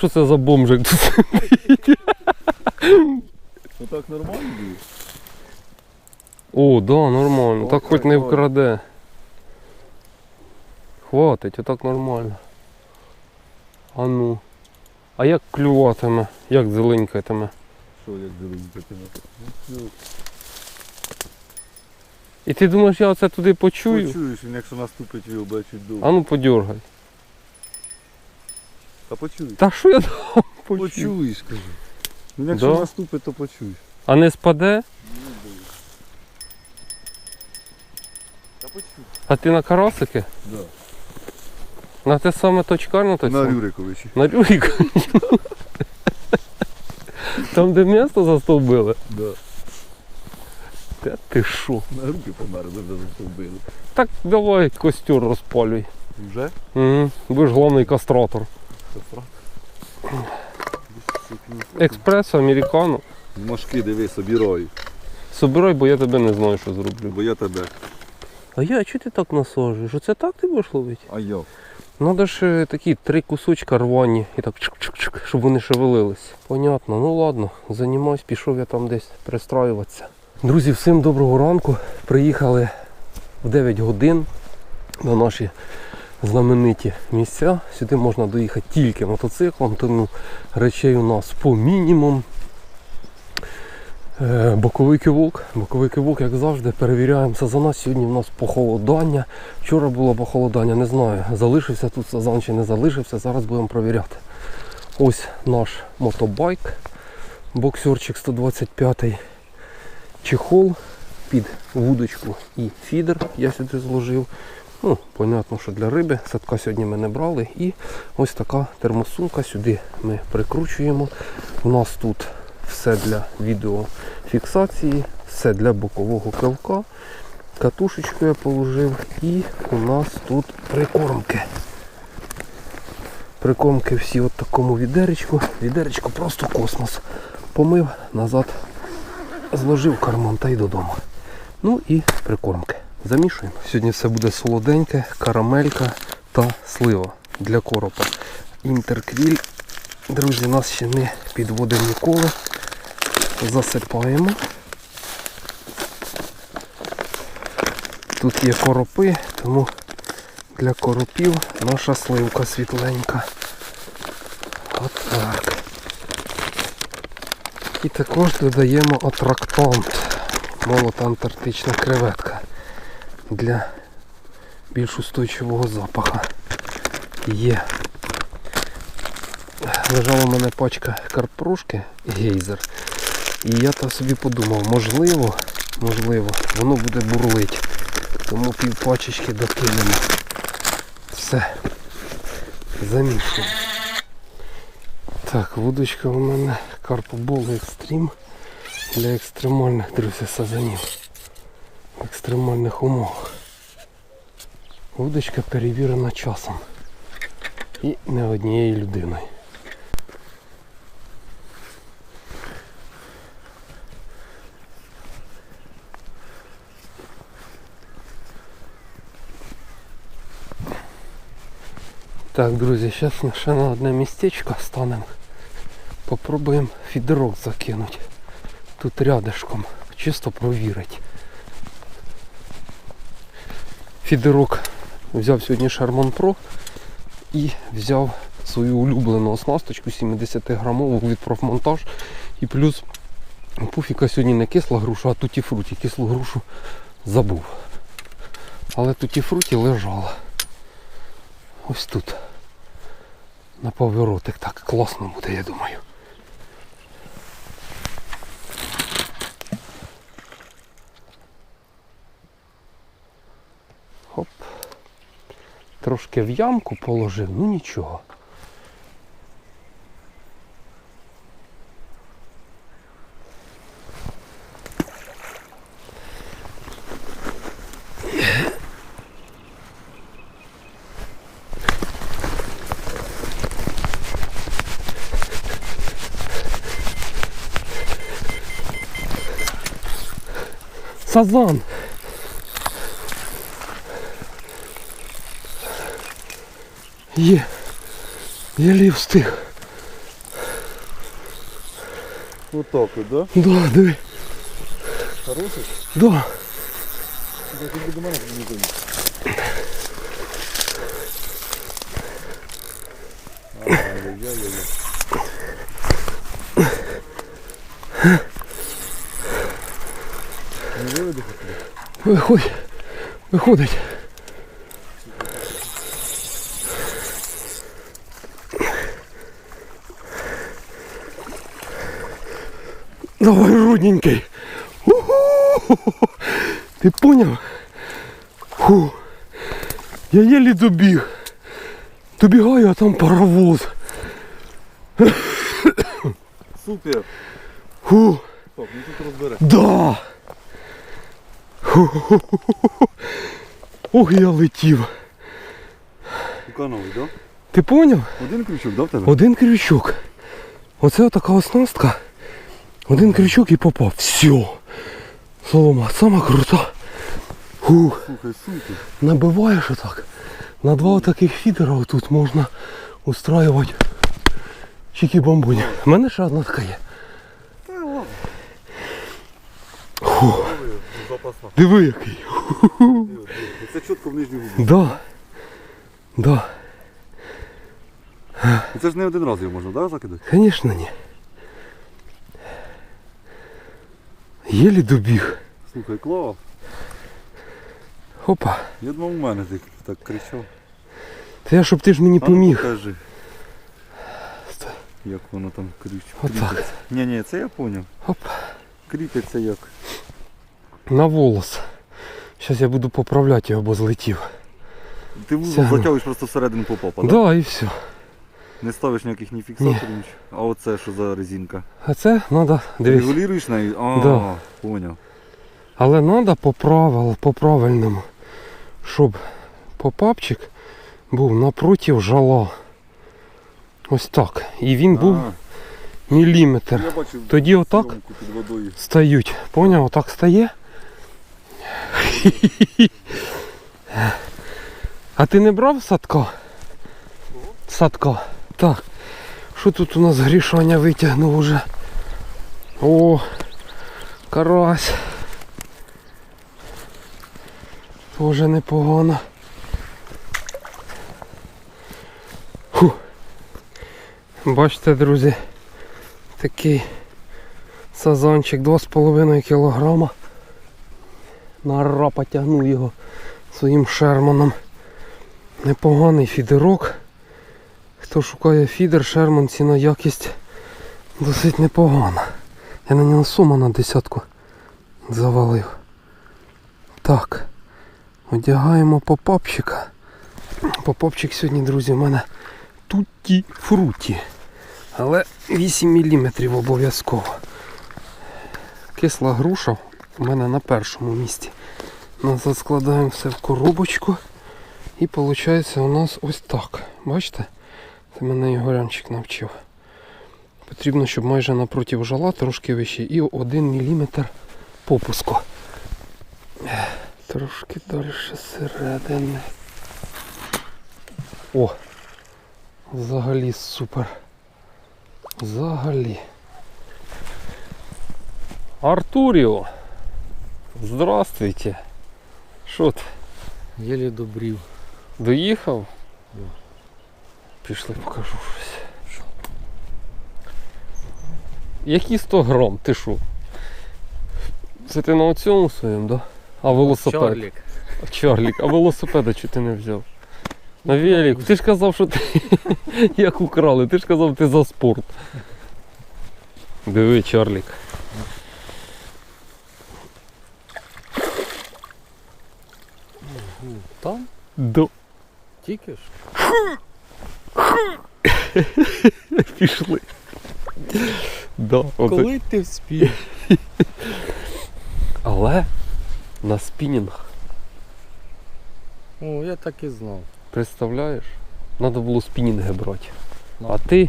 Що це за бомжик сидить? Отак нормально буде? О, да, нормально. Так хоч не вкраде. Хватить, отак нормально. А ну. А як клюватиме? Як зеленькатиме? Що як? Ну. І ти думаєш, я оце туди почую? Почуєш, він якщо наступить, його бачить А ну подергай. Та почуєш. Та що я там почую? Почуєш, кажу. Він якщо Да? наступить, то почуєш. А не спаде? Та почуєш. А ти на карасики? Да. На те саме точкарно той На сам? Рюриковичі. На Рюрику. Там, де місто застовбили? Да. Та ти що? На руки померли, вже застовбили. Так давай костер розпалюй. Вже? Угу. Ви ж головний кастратор. Експресо, американо. Мошки диви, собіраю. Собирай, бо я тебе не знаю, що зроблю. Бо я тебе. А я, а чого ти так насаджуєш? Оце так ти будеш ловити? А я. Надо ж е, такі три кусочка рвані і так чик-чик-чик, щоб вони шевелились. Понятно, ну ладно, займаюсь, пішов я там десь пристраюватися. Друзі, всім доброго ранку. Приїхали в 9 годин на наші знамениті місця. Сюди можна доїхати тільки мотоциклом, тому речей у нас по мінімум. Е, Боковий кивок. Боковий кивок, як завжди, перевіряємо сазана. Сьогодні в нас похолодання. Вчора було похолодання, не знаю, залишився тут сазан чи не залишився. Зараз будемо перевіряти. Ось наш мотобайк. Боксерчик 125 чехол під вудочку і фідер я сюди зложив. Ну, понятно, що для риби. Садка сьогодні ми не брали. І ось така термосумка сюди ми прикручуємо. У нас тут все для відеофіксації, все для бокового килка. Катушечку я положив і у нас тут прикормки. Прикормки всі от такому відеречку. Відеречко просто космос. Помив, назад зложив в карман та й додому. Ну і прикормки. Замішуємо. Сьогодні все буде солоденьке, карамелька та слива для коропа. Інтерквіль. Друзі, нас ще не підводив ніколи. Засипаємо. Тут є коропи, тому для коропів наша сливка світленька. От так. І також додаємо атрактант. Молота антарктична креветка для більш устойчивого запаха. Є. Лежала у мене пачка карпрушки гейзер. І я то собі подумав, можливо, можливо, воно буде бурлить. Тому пів пачечки докинемо. Все. Замішуємо. Так, вудочка у мене Карпобол Екстрім для екстремальних, друзі, сазанів. Екстремальних умовах. Вудочка перевірена часом. І не однією людиною. Так, друзі, зараз ще на одне містечко станемо. Попробуємо фідерок закинути. Тут рядышком. Чисто провірити. Фідерок взяв сьогодні Sharman Pro і взяв свою улюблену оснасточку 70 грамову від профмонтаж. І плюс пуфіка сьогодні не кисла груша, а туті фруті. Кислу грушу забув. Але туті фруті лежала. Ось тут. На поворотик так класно буде, я думаю. Хоп. Трошки в ямку положив, ну нічого. Сазан! Є. Єлі встиг. Отак от, да? Да, диви. Хороший? Да. Як до мене не зайде. Ай-яй-яй-яй. Не виведи хоч? Виходь. Виходить. Давай, рудненький. Уху! Ти поняв? Фу. Я єлі добіг. Добігаю, а там паровоз. Супер! Фу. Так, ну тут розбере. Да. Ху-ху-ху-ху. Ох, я летів. Тукановий, да? Ти поняв? Один крючок, да, в тебе? Один крючок. Оце така оснастка. Один крючок і попав. Все. Солома, сама крута. Набиваєш отак. На два таких фідера тут можна устраювати чики бамбуні. У мене ще одна така є. Фу, диви який. Це чітко в нижню губу. Да. Да. Це ж не один раз його можна, да, закидати? Звісно, ні. Єлі добіг. Слухай, клас. Опа. Я думав, у мене ти так кричав. Та я щоб ти ж мені А ну, поміг. Покажи. Стой. Як воно там кріч. Отак. Ні, ні, це я зрозумів. Оп. Кріпиться як. На волос. Зараз я буду поправляти його, бо злетів. Ти затягуєш просто всередину попапа, Да, да? і все. Не ставиш ніяких ні фіксаторів, нічого. А оце що за резинка? А це треба, дивись. Регулюєш нею? А, Да. поняв. Але треба по правилу, по правильному, щоб попапчик був напротив жала. Ось так. І він був А, міліметр. Я Тоді отак під водою. стають. Поняв? Отак стає. А ти не брав садка? Садка. Так. Що тут у нас грішаня витягнув уже? О, карась. Тоже непогано. Фу. Бачите, друзі, такий сазанчик 2,5 кілограма. На ра потягнув його своїм шерманом. Непоганий фідерок. Хто шукає фідер, шерман, ціна якість досить непогана. Я на нього сума на десятку завалив. Так. Одягаємо попапчика. Попапчик сьогодні, друзі, у мене тутті фруті. Але 8 мм обов'язково. Кисла груша у мене на першому місці. Назад складаємо все в коробочку. І виходить у нас ось так. Бачите? Це мене Ігорянчик навчив. Потрібно, щоб майже напроти жала трошки вище і 1 мм попуску. Трошки далі середини. О! Взагалі супер. Взагалі. Артуріо! Здравствуйте! Що ти? Єлі добрів. Доїхав? Да. Пішли покажу щось. Які 100 грам? Ти що? Це ти на цьому своєму, да? А велосипед? Чорлік. Чарлік, а велосипеда чого ти не взяв? На велик. Ти ж казав, що ти як украли, ти ж казав, ти за спорт. Диви, Чарлік. Там? До. Тільки ж. Пішли. Да, оце. Коли ти вспів? Але на спінінг, О, я так і знав. представляєш? Треба було спінінги брати. Ну. А ти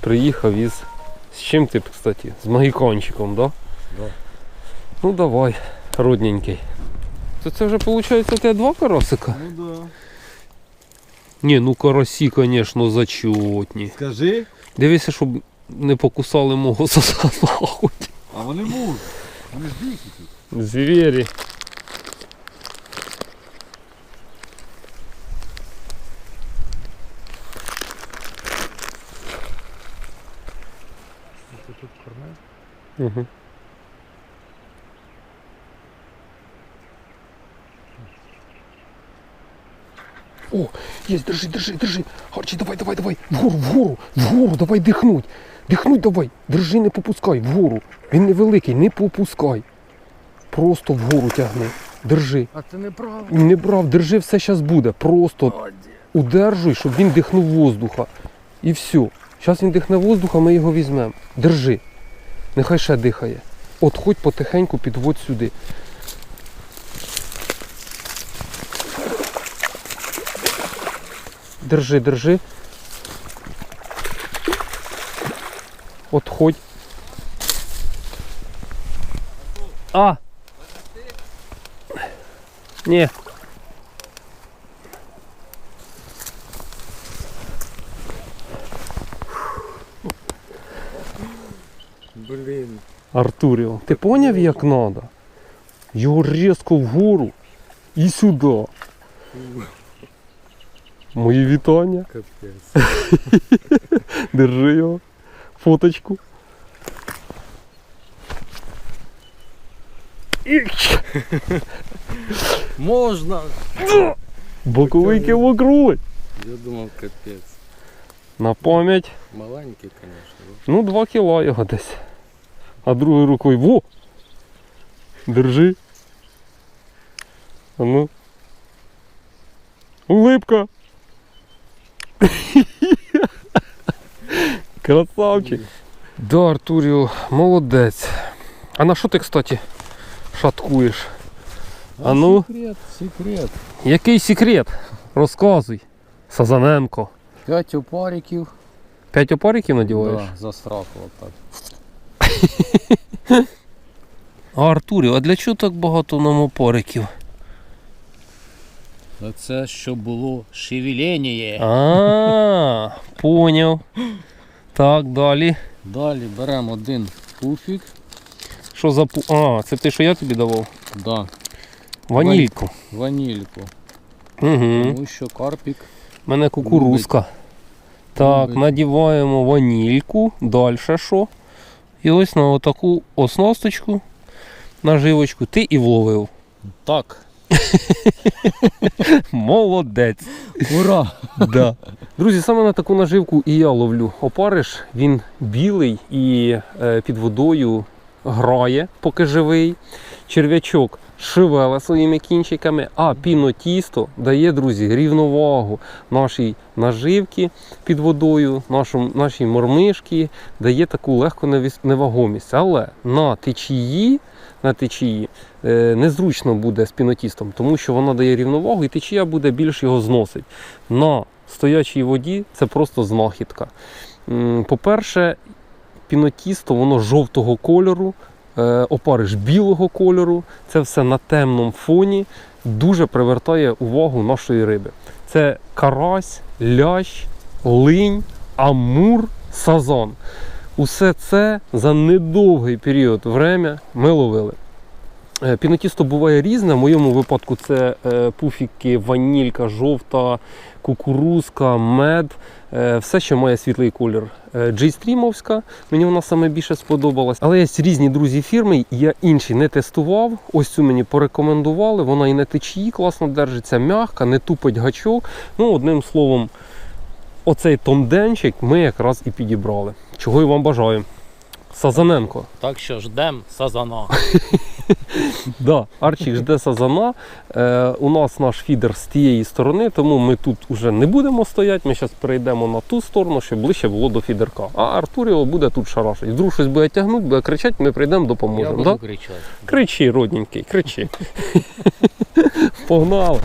приїхав із. З чим ти, кстати? З магікончиком, да? Да. Ну давай, родненький. То це вже виходить у тебе два карасика? Ну да. Ні, ну карасі, звісно, зачетні. Скажи. Дивися, щоб не покусали мого сазана. А вони можуть. Вони ж дикі тут. Звірі. Угу. О, є, держи, держи, держи. Харчі, давай, давай, давай. Вгору, вгору, вгору, давай дихнуть. Дихнуть давай. Держи, не попускай, вгору. Він невеликий, не попускай. Просто вгору тягни. Держи. А це неправда. Не брав, держи, все зараз буде. Просто удержуй, щоб він дихнув воздуха. І все. Зараз він дихне воздуха, ми його візьмемо. Держи. Нехай ще дихає. От хоч потихеньку підводь сюди. Держи, держи. От хоть. А! Ні. Блін. Артуріо, ти поняв, як треба? Його різко вгору і сюди. Мої вітання. Капець. Держи його. Фоточку. Можна. Боковий кивок рулить. Я думав, капець. На пам'ять. Маленький, звісно. Ну, два кіла його десь. А другою рукою. Во! Держи. А ну. Улипка. Красавчик. Да, Артуріо, молодець. А на що ти, кстати, шаткуєш? А ну? Секрет, секрет. Який секрет? Розказуй. Сазаненко. П'ять опариків. П'ять опариків надіваєш? Да, за страху отак. А Артуріо, а для чого так багато нам опариків? Це щоб було шевеління. А, поняв. Так, далі. Далі беремо один пуфік. Що за пу. А, це те, що я тобі давав? Да, Ванільку. ванільку. Угу. Тому що карпік. У мене кукурузка. Так, Любить. надіваємо ванільку. Далі що? І ось на отаку оснасточку, наживочку ти і вловив. Так. Молодець. Ура! Да. Друзі, саме на таку наживку і я ловлю. Опариш, він білий і е, під водою грає, поки живий. Черв'ячок шевеле своїми кінчиками, а пінотісто дає, друзі, рівновагу нашій наживці під водою, нашому, нашій мормишці, дає таку легку невагомість. Але на течії, на течії е, незручно буде з пінотістом, тому що вона дає рівновагу і течія буде більш його зносить. На стоячій воді це просто знахідка. По-перше, пінотісто воно жовтого кольору, е, опариш білого кольору. Це все на темному фоні дуже привертає увагу нашої риби. Це карась, лящ, линь, амур, сазан. Усе це за недовгий період времени ми ловили. Е, Пінотісто буває різне. В моєму випадку це е, пуфіки, ванілька, жовта, кукурузка, мед, е, все, що має світлий колір. Джейстрімовська, мені вона саме більше сподобалась. Але є різні друзі фірми, я інші не тестував. Ось цю мені порекомендували. Вона і на течії класно держиться, м'яка, не тупить гачок. Ну, одним словом, оцей томденчик ми якраз і підібрали. Чого і вам бажаю. Сазаненко. Так що ждем сазана. Да, Арчик жде сазана. Е, у нас наш фідер з тієї сторони, тому ми тут уже не будемо стояти. Ми зараз перейдемо на ту сторону, щоб ближче було до фідерка. А Артуріо буде тут шарашить. Вдруг щось буде тягнути, буде кричати, ми прийдемо, Я допоможемо. буду Да? кричати. Кричи, родненький, кричи. Погнали.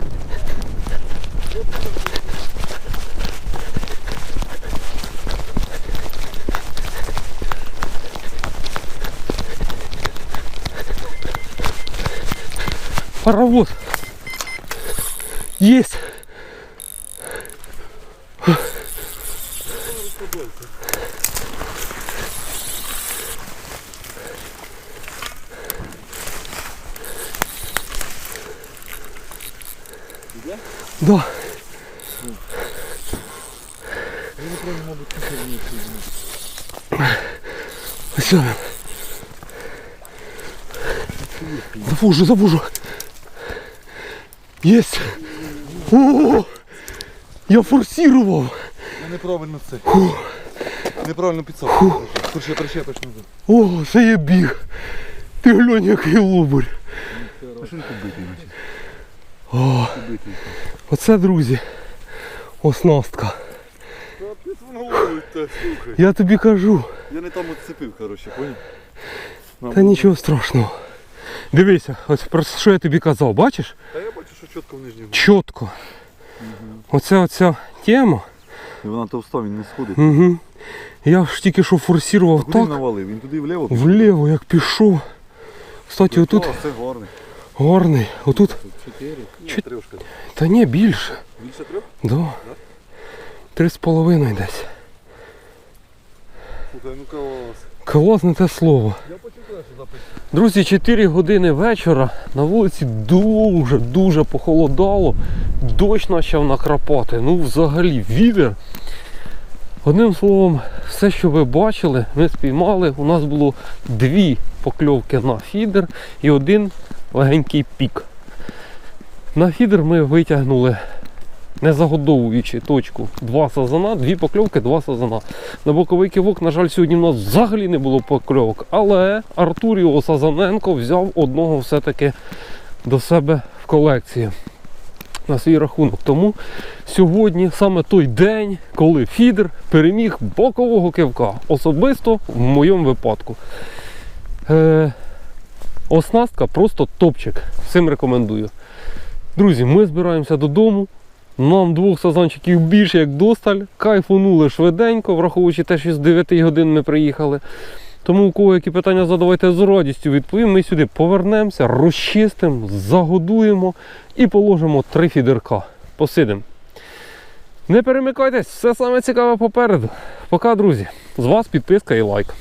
Паровоз. Есть. Да. Все. Завожу, завожу. Єсть. О, я форсировав. Я неправильно це. Неправильно підсадку. Прищепиш назад. О, це я біг. Ти глянь, який лобурь. О, оце, друзі, оснастка. Я тобі кажу. Я не там оцепив, коротше, поняв? Та нічого страшного. Дивися, ось про що я тобі казав, бачиш? Та чітко в нижньому. Чітко. Оця оця тема. І вона товста, він не сходить. Угу. Я ж тільки що форсував Куди він так, навалив? Він туди вліво? пішов? вліво як пішов. Кстати, отут О, це гарний. гарний. Отут. Чотири? Ні, Чот-. Та ні, більше. Більше трьох? Да. Три з половиною десь. Слухай, ну клас. Класне те слово. Друзі, 4 години вечора. На вулиці дуже, дуже похолодало. Дощ почав накрапати. Ну, взагалі, вітер. Одним словом, все, що ви бачили, ми спіймали. У нас було дві покльовки на фідер і один легенький пік. На фідер ми витягнули, не загодовуючи точку, два сазана, дві покльовки, два сазана. На боковий кивок, на жаль, сьогодні в нас взагалі не було покльовок. Але Артуріо Сазаненко взяв одного все-таки до себе в колекцію на свій рахунок. Тому сьогодні саме той день, коли фідер переміг бокового кивка. Особисто в моєму випадку. Е, оснастка просто топчик. Всім рекомендую. Друзі, ми збираємося додому. Нам двох сазанчиків більше як досталь. Кайфунули швиденько, враховуючи те, що з 9 годин ми приїхали. Тому у кого які питання задавайте з радістю відповім. Ми сюди повернемося, розчистимо, загодуємо і положимо три фідерка. Посидимо. Не перемикайтесь, все саме цікаве попереду. Пока, друзі. З вас підписка і лайк.